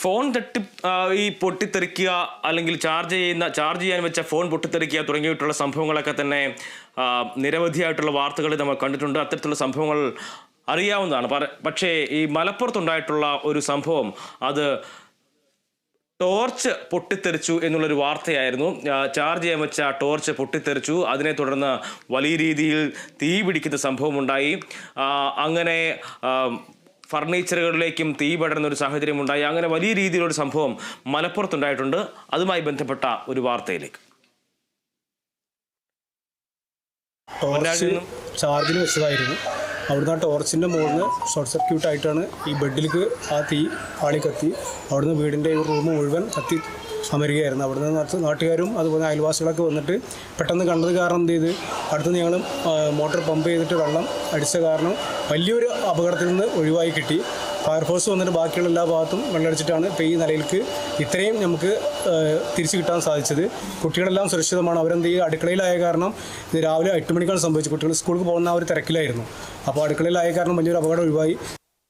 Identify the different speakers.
Speaker 1: Phone തട്ടി ഈ പൊട്ടിത്തെറിക്കുക അല്ലെങ്കിൽ ചാർജ് ചെയ്യുന്ന ചാർജ് ചെയ്യാൻ വെച്ച ഫോൺ പൊട്ടിത്തെറിക്കുക തുടങ്ങിയിട്ടുള്ള സംഭവങ്ങളൊക്കെ തന്നെ നിരവധിയായിട്ടുള്ള വാർത്തകൾ നമ്മൾ കണ്ടിട്ടുണ്ട്. അത്തരത്തിലുള്ള സംഭവങ്ങൾ അറിയാവുന്നതാണ്. പക്ഷേ ഈ മലപ്പുറത്തുണ്ടായിട്ടുള്ള ഒരു സംഭവം അത് ടോർച്ച് പൊട്ടിത്തെറിച്ചു എന്നുള്ളൊരു വാർത്തയായിരുന്നു. ചാർജ് ചെയ്യാൻ വെച്ച ടോർച്ച് പൊട്ടിത്തെറിച്ചു. അതിനെ തുടർന്ന് വലിയ രീതിയിൽ തീ പിടിക്കുന്ന സംഭവമുണ്ടായി. ആ, അങ്ങനെ ഫർണിച്ചറുകളിലേക്കും തീ പടരുന്ന ഒരു സാഹചര്യം ഉണ്ടായി അങ്ങനെ വലിയ രീതിയിലൊരു സംഭവം മലപ്പുറത്തുണ്ടായിട്ടുണ്ട്. അതുമായി ബന്ധപ്പെട്ട ഒരു വാർത്തയിലേക്ക്.
Speaker 2: ചാർജിന് ചാർജിൽ വെച്ചതായിരുന്നു. അവിടുന്ന് ആ ടോർച്ചിന്റെ മുകളിൽ ഷോർട്ട് സർക്യൂട്ട് ആയിട്ടാണ് ഈ ബെഡിലേക്ക് ആ തീ ആളി കത്തി അവിടുന്ന് വീടിന്റെ ഈ റൂം മുഴുവൻ കത്തി അമരുകയായിരുന്നു അവിടുന്ന് നാട്ട് നാട്ടുകാരും അതുപോലെ അയൽവാസികളൊക്കെ വന്നിട്ട് പെട്ടെന്ന് കണ്ടത് കാരണം എന്ത് ചെയ്ത്? അടുത്തുനിന്ന് ഞങ്ങൾ മോട്ടോർ പമ്പ് ചെയ്തിട്ട് വെള്ളം അടിച്ച കാരണം വലിയൊരു അപകടത്തിൽ നിന്ന് ഒഴിവായി കിട്ടി. ഫയർഫോഴ്സ് വന്നിട്ട് ബാക്കിയുള്ള എല്ലാ ഭാഗത്തും വെള്ളമടിച്ചിട്ടാണ് ഇപ്പോൾ ഈ നിലയിലേക്ക് ഇത്രയും നമുക്ക് തിരിച്ചു കിട്ടാൻ സാധിച്ചത്. കുട്ടികളെല്ലാം സുരക്ഷിതമാണ്. അവരെന്ത് ഈ അടുക്കളയിലായ കാരണം ഇത് രാവിലെ എട്ട് മണിക്കാണ് സംഭവിച്ചത്. കുട്ടികൾ സ്കൂളിൽ പോകുന്ന ആ ഒരു തിരക്കിലായിരുന്നു. അപ്പോൾ അടുക്കളയിലായ കാരണം വലിയൊരു അപകടം ഒഴിവായി.